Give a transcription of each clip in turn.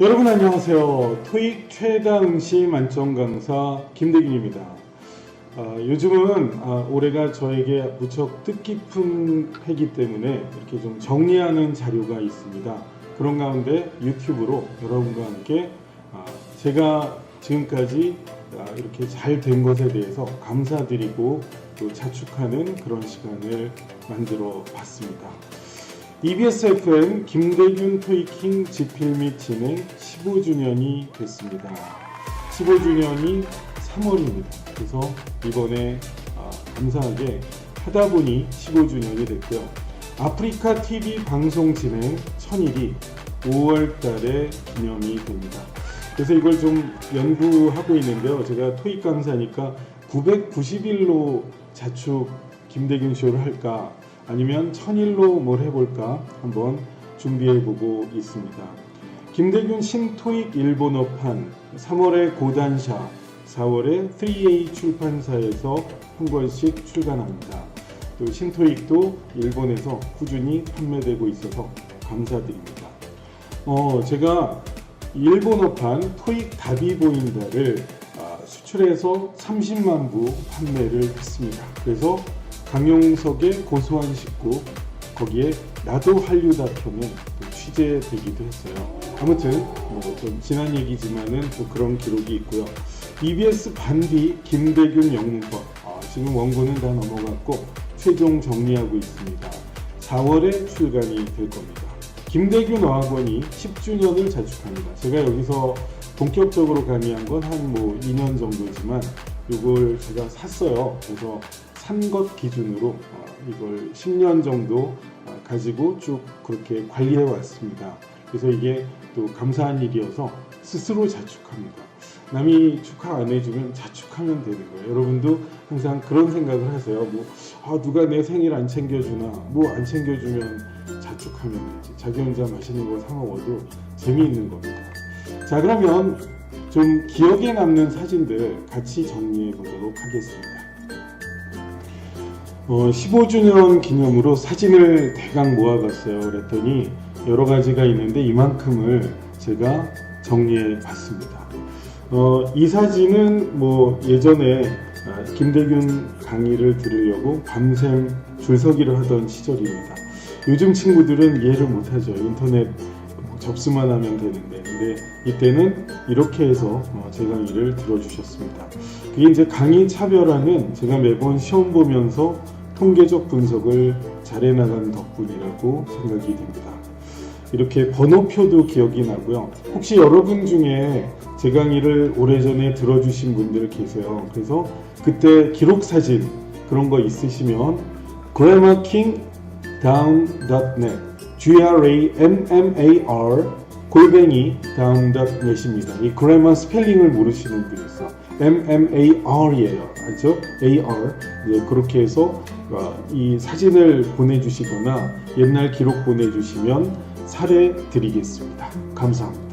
여러분 안녕하세요. 토익 최다응시 만점 강사 김대균입니다. 아, 요즘은 아, 올해가 저에게 무척 뜻깊은 해기 때문에 이렇게 좀 정리하는 자료가 있습니다. 그런 가운데 유튜브로 여러분과 함께 아, 제가 지금까지 아, 이렇게 잘 된 것에 대해서 감사드리고 또 자축하는 그런 시간을 만들어 봤습니다. EBS FM 김대균 토이킹 및 진행 15주년이 됐습니다. 15주년이 3월입니다. 그래서 이번에 아, 감사하게 하다 보니 15주년이 됐고요. 아프리카 TV 방송 진행 1000일이 5월 달에 기념이 됩니다. 그래서 이걸 좀 연구하고 있는데요. 제가 토익 강사니까 990일로 자축 김대균 쇼를 할까 아니면 천일로 뭘 해볼까 한번 준비해보고 있습니다. 김대균 신토익 일본어판 3월에 고단샤, 4월에 3A 출판사에서 한 권씩 출간합니다. 또 신토익도 일본에서 꾸준히 판매되고 있어서 감사드립니다. 어, 제가 일본어판 토익 답이 보인다를 아, 수출해서 30만 부 판매를 했습니다. 그래서 강용석의 고소한 식구 거기에 나도 한류다 편에 또 취재되기도 했어요. 아무튼 뭐좀 지난 얘기지만은 또 그런 기록이 있고요. EBS 반디 김대균 영문법 아, 지금 원고는 다 넘어갔고 최종 정리하고 있습니다. 4월에 출간이 될 겁니다. 김대균 어학원이 10주년을 자축합니다. 제가 여기서 본격적으로 강의한 건 한 뭐 2년 정도지만 이걸 제가 샀어요. 그래서 산 것 기준으로 어, 이걸 10년 정도 어, 가지고 쭉 그렇게 관리해 왔습니다. 그래서 이게 또 감사한 일이어서 스스로 자축합니다. 남이 축하 안 해주면 자축하면 되는 거예요. 여러분도 항상 그런 생각을 하세요. 뭐, 아, 누가 내 생일 안 챙겨주나, 뭐 안 챙겨주면 자축하면 되지. 자기 혼자 맛있는 거 사먹어도 재미있는 겁니다. 자, 그러면 좀 기억에 남는 사진들 같이 정리해 보도록 하겠습니다. 어, 15주년 기념으로 사진을 대강 모아봤어요. 그랬더니 여러 가지가 있는데 이만큼을 제가 정리해 봤습니다. 어, 이 사진은 뭐 예전에 아, 김대균 강의를 들으려고 밤샘 줄서기를 하던 시절입니다. 요즘 친구들은 이해를 못하죠. 인터넷 뭐 접수만 하면 되는데. 근데 이때는 이렇게 해서 어, 제 강의를 들어주셨습니다. 그게 이제 강의 차별화는 제가 매번 시험 보면서 통계적 분석을 잘해 나간 덕분이라고 생각이 됩니다. 이렇게 번호표도 기억이 나고요. 혹시 여러분 중에 제 강의를 오래전에 들어주신 분들 계세요. 그래서 그때 기록 사진 그런 거 있으시면 grammarkingdown.net g-r-a-m-m-a-r 골뱅이 down.net입니다. 이 grammar 스펠링을 모르시는 분이 있어. M-M-A-R이에요. 알죠? A-R. 네, 그렇게 해서 어, 이 사진을 보내주시거나 옛날 기록 보내주시면 사례 드리겠습니다. 감사합니다.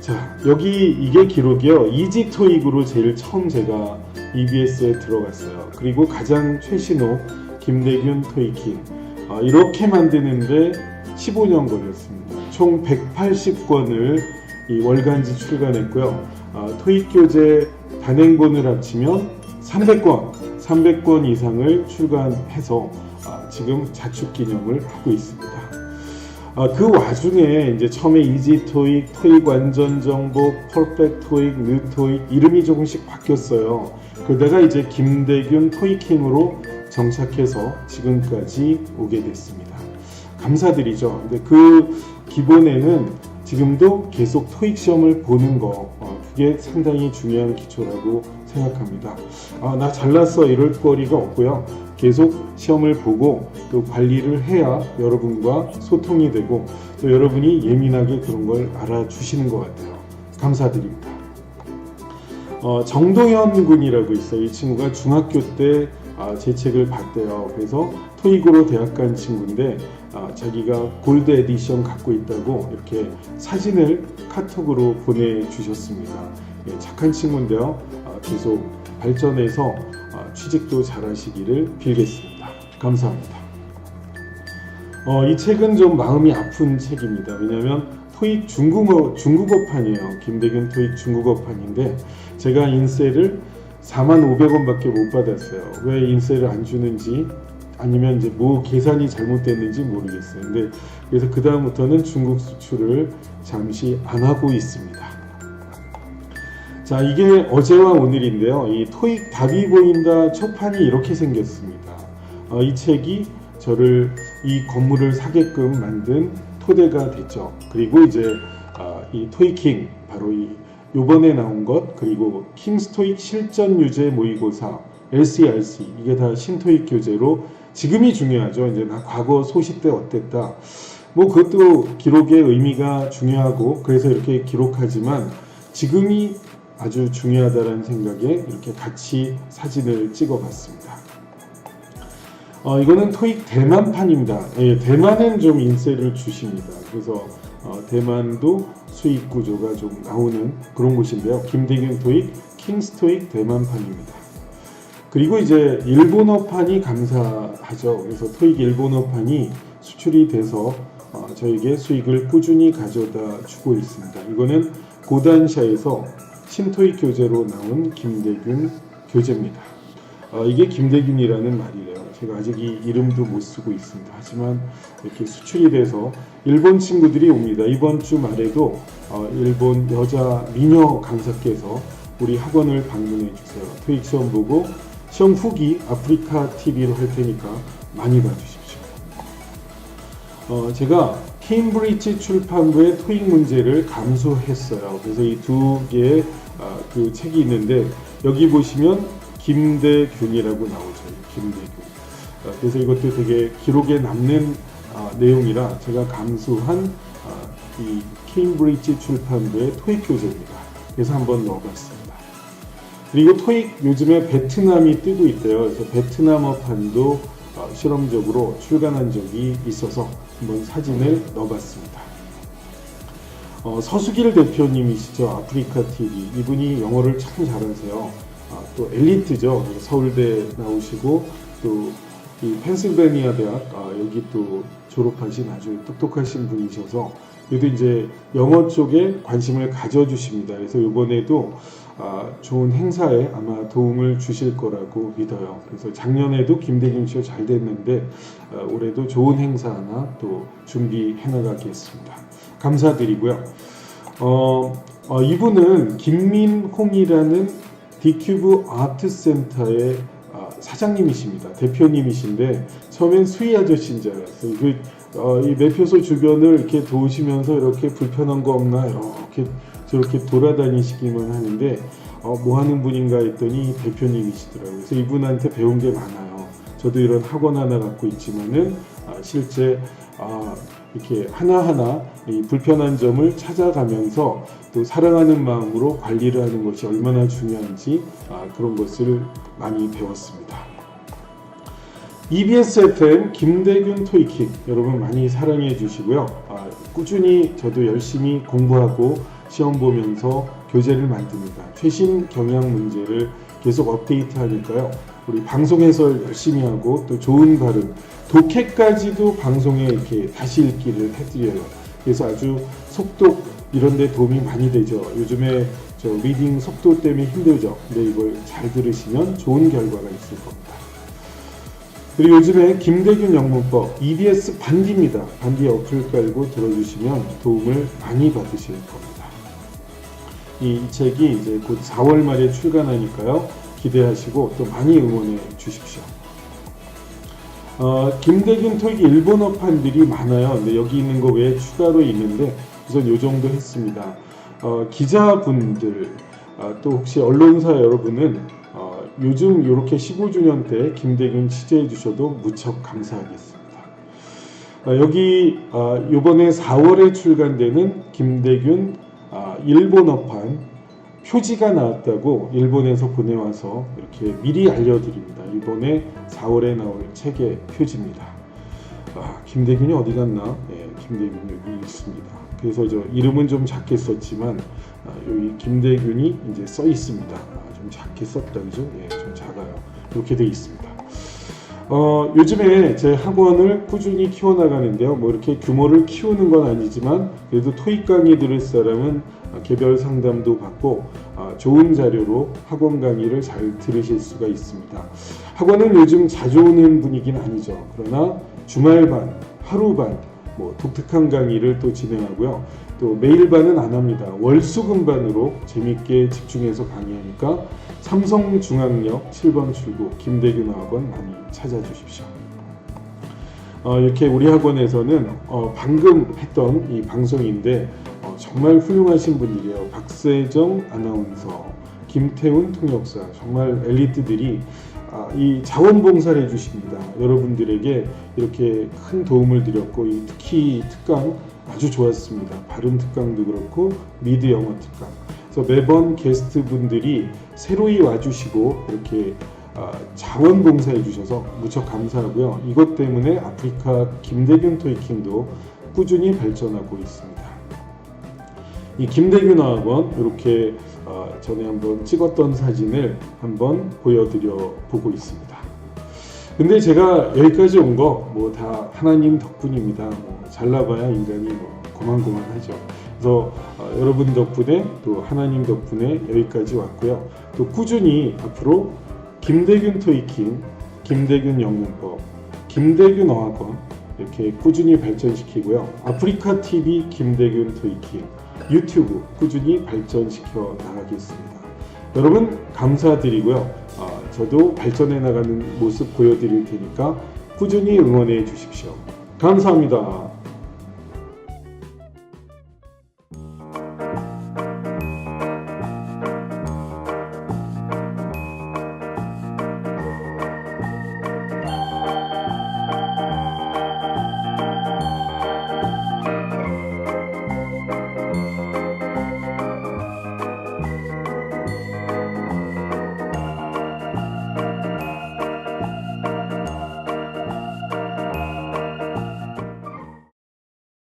자, 여기 이게 기록이요. 이지 토익으로 제일 처음 제가 EBS에 들어갔어요. 그리고 가장 최신호 김대균 토익킹. 아, 이렇게 만드는데 15년 걸렸습니다. 총 180권을 이 월간지 출간했고요. 아, 토익 교재 단행본을 합치면 300권, 300권 이상을 출간해서 아, 지금 자축 기념을 하고 있습니다. 아, 그 와중에 이제 처음에 이지 토익, 토익 완전 정복, 퍼펙트 토익, 뉴 토익 이름이 조금씩 바뀌었어요. 그러다가 이제 김대균 토익킹으로 정착해서 지금까지 오게 됐습니다. 감사드리죠. 근데 그 기본에는 지금도 계속 토익 시험을 보는 거 어, 그게 상당히 중요한 기초라고 생각합니다. 아, 나 잘났어 이럴 거리가 없고요. 계속 시험을 보고 또 관리를 해야 여러분과 소통이 되고 또 여러분이 예민하게 그런 걸 알아주시는 것 같아요. 감사드립니다. 어, 정동현 군이라고 있어요. 이 친구가 중학교 때 아, 제 책을 봤대요. 그래서 토익으로 대학 간 친구인데 아, 자기가 골드 에디션 갖고 있다고 이렇게 사진을 카톡으로 보내주셨습니다. 예, 착한 친구인데요. 아, 계속 발전해서 아, 취직도 잘 하시기를 빌겠습니다. 감사합니다. 어, 이 책은 좀 마음이 아픈 책입니다. 왜냐하면 토익 중국어 중국어판이에요. 김대균 토익 중국어판인데 제가 인세를 4만 500원밖에 못 받았어요. 왜 인세를 안 주는지 아니면 이제 뭐 계산이 잘못됐는지 모르겠어요. 근데 그래서 그 다음부터는 중국 수출을 잠시 안 하고 있습니다. 자, 이게 어제와 오늘인데요. 이 토익 답이 보인다 초판이 이렇게 생겼습니다. 어, 이 책이 저를 이 건물을 사게끔 만든 토대가 됐죠. 그리고 이제 아, 이 토익킹 바로 이 요번에 나온 것 그리고 킹스토익 실전 유제 모의고사 LCRC 이게 다 신토익 교재로 지금이 중요하죠. 이제 나 과거 소시 때 어땠다. 뭐 그것도 기록의 의미가 중요하고 그래서 이렇게 기록하지만 지금이 아주 중요하다는 생각에 이렇게 같이 사진을 찍어봤습니다. 어, 이거는 토익 대만판입니다. 예, 대만은 좀 인세를 주십니다. 그래서 어, 대만도 수익 구조가 좀 나오는 그런 곳인데요. 김대균 토익, 킹스 토익 대만판입니다. 그리고 이제 일본어판이 감사하죠. 그래서 토익 일본어판이 수출이 돼서 어, 저에게 수익을 꾸준히 가져다 주고 있습니다. 이거는 고단샤에서 신토익 교재로 나온 김대균 교재입니다. 어, 이게 김대균이라는 말이래요. 제가 아직 이 이름도 못 쓰고 있습니다. 하지만 이렇게 수출이 돼서 일본 친구들이 옵니다. 이번 주 말에도 어, 일본 여자 미녀 강사께서 우리 학원을 방문해 주세요. 토익 시험 보고 시험 후기 아프리카 TV로 할 테니까 많이 봐주십시오. 어, 제가 케임브리지 출판부의 토익 문제를 감수했어요. 그래서 이 두 개의 아, 그 책이 있는데 여기 보시면 김대균이라고 나오죠. 김대균. 아, 그래서 이것도 되게 기록에 남는 아, 내용이라 제가 감수한 아, 이 케임브리지 출판부의 토익 교재입니다. 그래서 한번 넣어봤습니다. 그리고 토익 요즘에 베트남이 뜨고 있대요. 그래서 베트남어판도 어, 실험적으로 출간한 적이 있어서 한번 사진을 넣어봤습니다. 어, 서수길 대표님이시죠. 아프리카 TV. 이분이 영어를 참 잘하세요. 아, 또 엘리트죠. 서울대 나오시고 또 이 펜실베니아 대학 아, 여기 또 졸업하신 아주 똑똑하신 분이셔서 그래도 이제 영어 쪽에 관심을 가져주십니다. 그래서 이번에도 아, 좋은 행사에 아마 도움을 주실 거라고 믿어요. 그래서 작년에도 김대균 씨가 잘 됐는데 아, 올해도 좋은 행사 하나 또 준비해 나가겠습니다. 감사드리고요. 어, 어, 이분은 김민홍이라는 디큐브 아트센터의 아, 사장님이십니다. 대표님이신데 처음엔 수희 아저씨인 줄 알았어요. 그, 어, 이 매표소 주변을 이렇게 도시면서 이렇게 불편한 거 없나 이렇게 저렇게 돌아다니시기만 하는데 어, 뭐 하는 분인가 했더니 대표님이시더라고요. 그래서 이분한테 배운 게 많아요. 저도 이런 학원 하나 갖고 있지만은 아, 실제 아, 이렇게 하나하나 이 불편한 점을 찾아가면서 또 사랑하는 마음으로 관리를 하는 것이 얼마나 중요한지 아, 그런 것을 많이 배웠습니다. EBS FM 김대균 토이킥 여러분 많이 사랑해 주시고요. 아, 꾸준히 저도 열심히 공부하고 시험 보면서 교재를 만듭니다. 최신 경향 문제를 계속 업데이트 하니까요. 우리 방송 해설 열심히 하고 또 좋은 발음, 독해까지도 방송에 이렇게 다시 읽기를 해드려요. 그래서 아주 속독 이런 데 도움이 많이 되죠. 요즘에 저 리딩 속도 때문에 힘들죠. 근데 이걸 잘 들으시면 좋은 결과가 있을 겁니다. 그리고 요즘에 김대균 영문법 EBS 반디입니다. 반디 어플 깔고 들어주시면 도움을 많이 받으실 겁니다. 이 책이 이제 곧 4월 말에 출간하니까요. 기대하시고 또 많이 응원해 주십시오. 어, 김대균 토익 일본어판들이 많아요. 근데 여기 있는 거 외에 추가로 있는데 우선 요 정도 했습니다. 어, 기자분들 아, 또 혹시 언론사 여러분은 어, 요즘 이렇게 15주년 때 김대균 취재해 주셔도 무척 감사하겠습니다. 아, 여기 아, 이번에 4월에 출간되는 김대균 아, 일본어판 표지가 나왔다고 일본에서 보내와서 이렇게 미리 알려드립니다. 이번에 4월에 나올 책의 표지입니다. 아, 김대균이 어디 갔나? 예, 김대균 여기 있습니다. 그래서 저 이름은 좀 작게 썼지만 아, 여기 김대균이 이제 써 있습니다. 아, 좀 작게 썼다 그죠? 예, 좀 작아요. 이렇게 돼 있습니다. 어, 요즘에 제 학원을 꾸준히 키워나가는데요. 뭐 이렇게 규모를 키우는 건 아니지만 그래도 토익 강의 들을 사람은 어, 개별 상담도 받고 어, 좋은 자료로 학원 강의를 잘 들으실 수가 있습니다. 학원은 요즘 자주 오는 분위기는 아니죠. 그러나 주말반, 하루반, 뭐 독특한 강의를 또 진행하고요. 또 매일반은 안 합니다. 월수금반으로 재밌게 집중해서 강의하니까 삼성중앙역 7번 출구 김대균 학원 많이 찾아주십시오. 어, 이렇게 우리 학원에서는 어, 방금 했던 이 방송인데 어, 정말 훌륭하신 분들이에요. 박세정 아나운서, 김태훈 통역사 정말 엘리트들이 아, 이 자원봉사를 해주십니다. 여러분들에게 이렇게 큰 도움을 드렸고 이 특히 특강 아주 좋았습니다. 발음 특강도 그렇고 미드 영어 특강. 그래서 매번 게스트 분들이 새로이 와주시고 이렇게 아, 자원봉사해 주셔서 무척 감사하고요. 이것 때문에 아프리카 김대균 토이킹도 꾸준히 발전하고 있습니다. 이 김대균 학원 이렇게 어, 전에 한번 찍었던 사진을 한번 보여드려 보고 있습니다. 근데 제가 여기까지 온 거 뭐 다 하나님 덕분입니다. 뭐 잘나봐야 인간이 뭐 고만고만하죠. 그래서 어, 여러분 덕분에 또 하나님 덕분에 여기까지 왔고요. 또 꾸준히 앞으로 김대균 토이킹, 김대균 영문법, 김대균 어학원 이렇게 꾸준히 발전시키고요. 아프리카 TV 김대균 토이킹 유튜브 꾸준히 발전시켜 나가겠습니다. 여러분 감사드리고요. 어, 저도 발전해 나가는 모습 보여드릴 테니까 꾸준히 응원해 주십시오. 감사합니다.